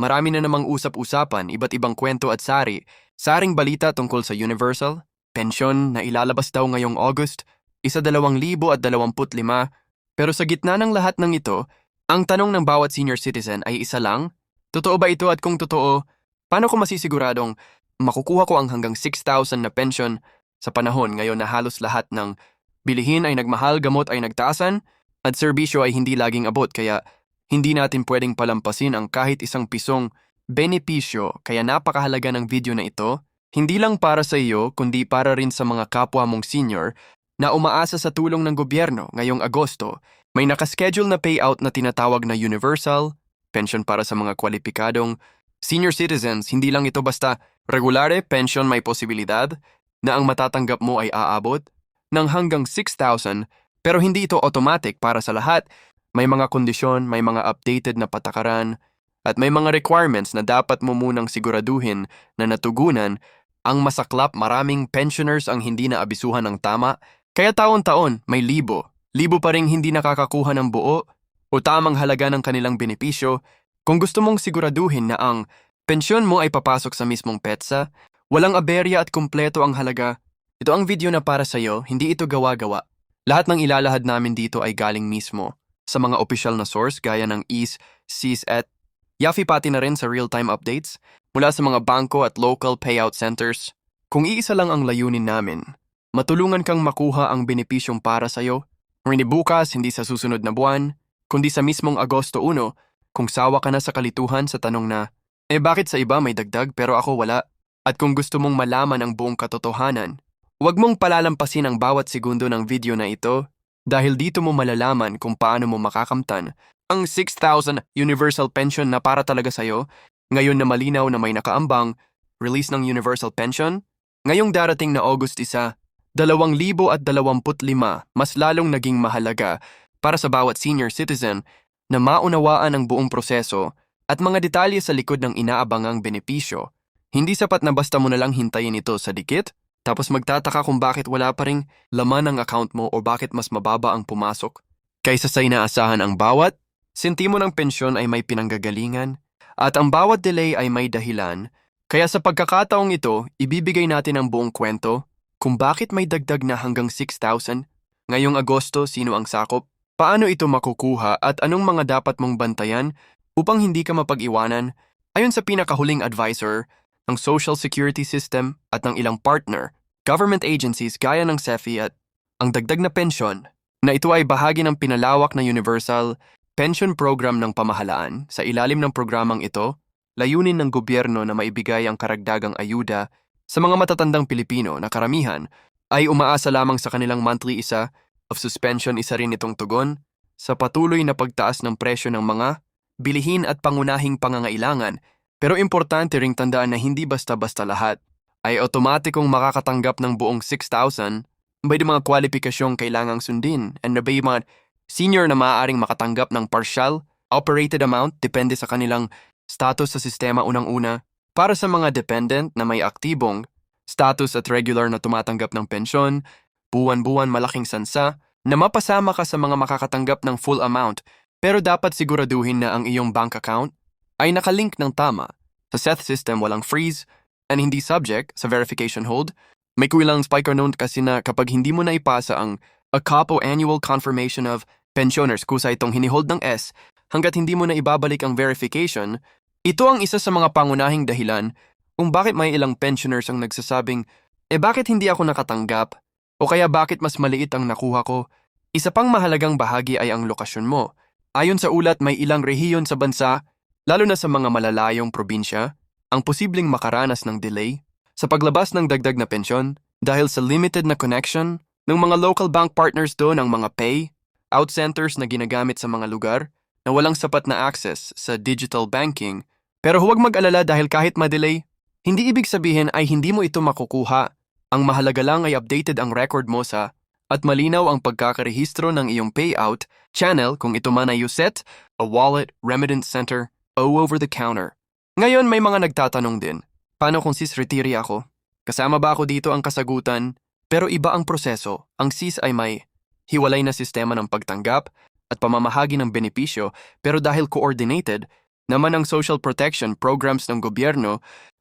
marami na namang usap-usapan, iba't ibang kwento at sari. Saring balita tungkol sa Universal, pensyon na ilalabas daw ngayong August, isa dalawang libo at dalawamput lima. Pero sa gitna ng lahat ng ito, ang tanong ng bawat senior citizen ay isa lang, totoo ba ito at kung totoo, paano ko masisiguradong makukuha ko ang hanggang 6,000 na pension sa panahon ngayon na halos lahat ng bilihin ay nagmahal, gamot ay nagtaasan, at serbisyo ay hindi laging abot kaya hindi natin pwedeng palampasin ang kahit isang pisong benepisyo kaya napakahalaga ng video na ito, hindi lang para sa iyo kundi para rin sa mga kapwa mong senior na umaasa sa tulong ng gobyerno ngayong Agosto. May nakaschedule na payout na tinatawag na universal, pension para sa mga kwalipikadong senior citizens, hindi lang ito basta regulare pension may posibilidad na ang matatanggap mo ay aabot ng hanggang 6,000 pero hindi ito automatic para sa lahat. May mga kondisyon, may mga updated na patakaran, at may mga requirements na dapat mo munang siguraduhin na natugunan ang masaklap maraming pensioners ang hindi na abisuhan ng tama, kaya taon-taon may libo. Libo pa rin hindi nakakakuha ng buo o tamang halaga ng kanilang benepisyo kung gusto mong siguraduhin na ang pensyon mo ay papasok sa mismong petsa, walang aberya at kumpleto ang halaga. Ito ang video na para sa'yo, hindi ito gawa-gawa. Lahat ng ilalahad namin dito ay galing mismo sa mga opisyal na source gaya ng EASE, CIS at Yafi pati na rin sa real-time updates mula sa mga bangko at local payout centers. Kung iisa lang ang layunin namin, matulungan kang makuha ang benepisyong para sa'yo, hindi bukas, hindi sa susunod na buwan, kundi sa mismong Agosto 1, kung sawa ka na sa kalituhan sa tanong na, eh bakit sa iba may dagdag pero ako wala? At kung gusto mong malaman ang buong katotohanan, huwag mong palalampasin ang bawat segundo ng video na ito dahil dito mo malalaman kung paano mo makakamtan ang 6,000 universal pension na para talaga sa'yo, ngayon na malinaw na may nakaambang, release ng universal pension, ngayong darating na August 1, 2025 mas lalong naging mahalaga para sa bawat senior citizen na maunawaan ang buong proseso at mga detalye sa likod ng inaabangang benepisyo. Hindi sapat na basta mo na lang hintayin ito sa dikit, tapos magtataka kung bakit wala pa ring laman ng account mo o bakit mas mababa ang pumasok. Kaysa sa inaasahan ang bawat, sentimo ng pensyon ay may pinanggagalingan at ang bawat delay ay may dahilan. Kaya sa pagkakataong ito, ibibigay natin ang buong kwento kung bakit may dagdag na hanggang 6,000. Ngayong Agosto, sino ang sakop? Paano ito makukuha at anong mga dapat mong bantayan upang hindi ka mapag-iwanan? Ayon sa pinakahuling advisor, ng Social Security System at ng ilang partner, government agencies gaya ng SEFI at ang dagdag na pensyon na ito ay bahagi ng pinalawak na Universal Pension Program ng pamahalaan. Sa ilalim ng programang ito, layunin ng gobyerno na maibigay ang karagdagang ayuda sa mga matatandang Pilipino na karamihan ay umaasa lamang sa kanilang monthly isa of suspension isa rin itong tugon sa patuloy na pagtaas ng presyo ng mga bilihin at pangunahing pangangailangan pero importante ring tandaan na hindi basta-basta lahat. Ay otomatikong makakatanggap ng buong 6,000 may mga kwalipikasyong kailangang sundin and may mga senior na maaaring makatanggap ng partial operated amount depende sa kanilang status sa sistema unang-una. Para sa mga dependent na may aktibong status at regular na tumatanggap ng pensyon, buwan-buwan malaking sansa, na mapasama ka sa mga makakatanggap ng full amount. Pero dapat siguraduhin na ang iyong bank account ay nakalink ng tama. Sa Seth system walang freeze and hindi subject sa verification hold. May kulang spiker note kasi na kapag hindi mo na ipasa ang a COPO annual confirmation of pensioners kusa itong hinihold ng S hanggat hindi mo na ibabalik ang verification, ito ang isa sa mga pangunahing dahilan kung bakit may ilang pensioners ang nagsasabing, eh bakit hindi ako nakatanggap? O kaya bakit mas maliit ang nakuha ko? Isa pang mahalagang bahagi ay ang lokasyon mo. Ayon sa ulat, may ilang rehiyon sa bansa lalo na sa mga malalayong probinsya, ang posibleng makaranas ng delay sa paglabas ng dagdag na pensyon dahil sa limited na connection ng mga local bank partners doon ang mga pay, out centers na ginagamit sa mga lugar na walang sapat na access sa digital banking. Pero huwag mag-alala dahil kahit ma-delay, hindi ibig sabihin ay hindi mo ito makukuha. Ang mahalaga lang ay updated ang record mo sa at malinaw ang pagkakarehistro ng iyong payout channel kung ito man ay USET, a wallet, remittance center, O over-the-counter. Ngayon may mga nagtatanong din, paano kung sis-retire ako? Kasama ba ako dito ang kasagutan? Pero iba ang proseso, ang sis ay may hiwalay na sistema ng pagtanggap at pamamahagi ng benepisyo pero dahil coordinated, naman ang social protection programs ng gobyerno,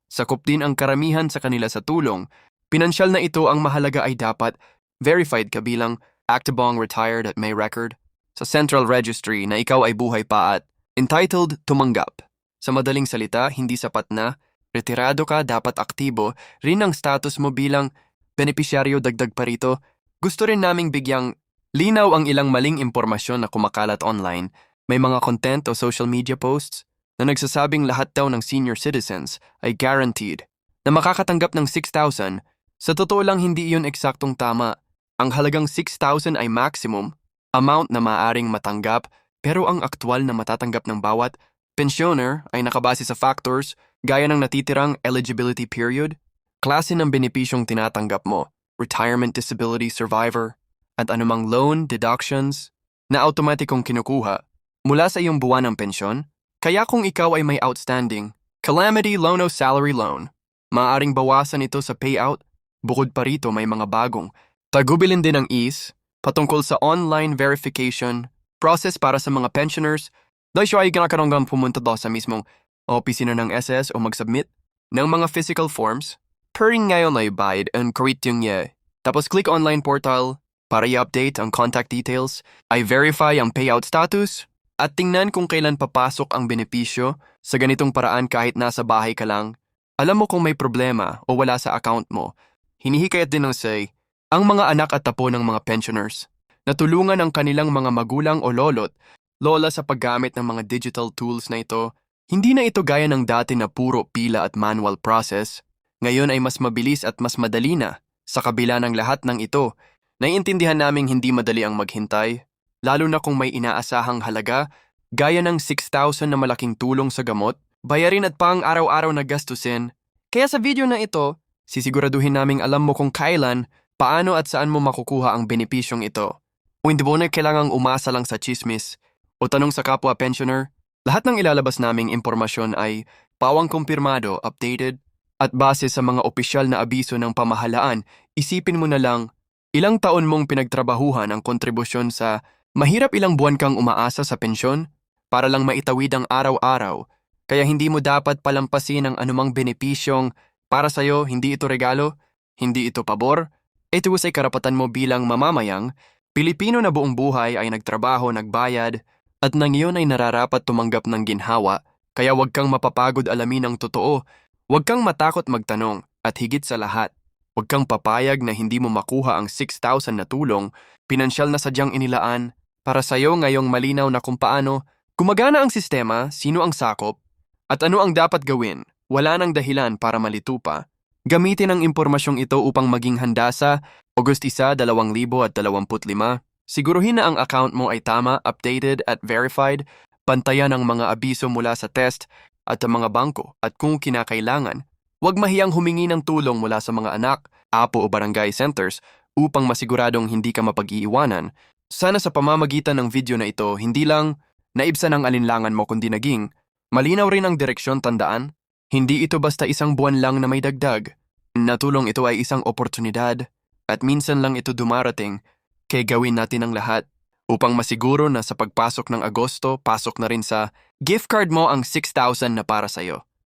sakop din ang karamihan sa kanila sa tulong. Pinansyal na ito ang mahalaga ay dapat verified kabilang Actabong retired at may record sa Central Registry na ikaw ay buhay pa at entitled tumanggap. Sa madaling salita, hindi sapat na retirado ka dapat aktibo rin ang status mo bilang benepisyaryo dagdag pa rito. Gusto rin naming bigyang linaw ang ilang maling impormasyon na kumakalat online. May mga content o social media posts na nagsasabing lahat daw ng senior citizens ay guaranteed na makakatanggap ng 6,000. Sa totoo lang hindi iyon eksaktong tama. Ang halagang 6,000 ay maximum amount na maaring matanggap pero ang aktwal na matatanggap ng bawat pensioner ay nakabase sa factors gaya ng natitirang eligibility period, klase ng benepisyong tinatanggap mo, retirement disability survivor, at anumang loan deductions na automatikong kinukuha mula sa iyong buwan ng pensyon. Kaya kung ikaw ay may outstanding Calamity Loan o Salary Loan, maaaring bawasan ito sa payout. Bukod pa rito may mga bagong tagubilin din ng EASE patungkol sa online verification process para sa mga pensioners dahil siya ay kinakarankang pumunta daw sa mismong opisina ng SS o mag-submit ng mga physical forms. Pering ngayon ay bayad ang kurityong niya. Tapos click online portal para i-update ang contact details, ay verify ang payout status, at tingnan kung kailan papasok ang benepisyo sa ganitong paraan kahit nasa bahay ka lang. Alam mo kung may problema o wala sa account mo. Hinihikayat din ng say, ang mga anak at tapo ng mga pensioners na tulungan ang kanilang mga magulang o lolot, lola sa paggamit ng mga digital tools na ito. Hindi na ito gaya ng dati na puro pila at manual process. Ngayon ay mas mabilis at mas madali na. Sa kabila ng lahat ng ito, naiintindihan naming hindi madali ang maghintay, lalo na kung may inaasahang halaga, gaya ng 6,000 na malaking tulong sa gamot, bayarin at pang araw-araw na gastusin. Kaya sa video na ito, sisiguraduhin naming alam mo kung kailan, paano at saan mo makukuha ang benepisyong ito. O hindi mo na kailangang umasa lang sa chismis o tanong sa kapwa pensioner. Lahat ng ilalabas naming impormasyon ay pawang kumpirmado, updated, at base sa mga opisyal na abiso ng pamahalaan, isipin mo na lang ilang taon mong pinagtrabahuhan ang kontribusyon sa mahirap ilang buwan kang umaasa sa pensyon para lang maitawid ang araw-araw, kaya hindi mo dapat palampasin ang anumang benepisyong para sa'yo hindi ito regalo, hindi ito pabor, ito ay karapatan mo bilang mamamayang, Pilipino na buong buhay ay nagtrabaho, nagbayad, at nang iyon ay nararapat tumanggap ng ginhawa, kaya huwag kang mapapagod alamin ang totoo, huwag kang matakot magtanong, at higit sa lahat, huwag kang papayag na hindi mo makuha ang 6,000 na tulong, pinansyal na sadyang inilaan, para sa'yo ngayong malinaw na kung paano gumagana ang sistema, sino ang sakop, at ano ang dapat gawin, wala nang dahilan para malito pa. Gamitin ang impormasyong ito upang maging handa sa August 1, 2025. Siguruhin na ang account mo ay tama, updated at verified. Pantayan ang mga abiso mula sa test at ang mga bangko at kung kinakailangan, huwag mahiyang humingi ng tulong mula sa mga anak, apo o barangay centers upang masiguradong hindi ka mapag-iiwanan. Sana sa pamamagitan ng video na ito, hindi lang naibsan ang alinlangan mo kundi naging malinaw rin ang direksyon tandaan hindi ito basta isang buwan lang na may dagdag. Natulong ito ay isang oportunidad at minsan lang ito dumarating kaya gawin natin ang lahat upang masiguro na sa pagpasok ng Agosto, pasok na rin sa gift card mo ang 6,000 na para sa'yo.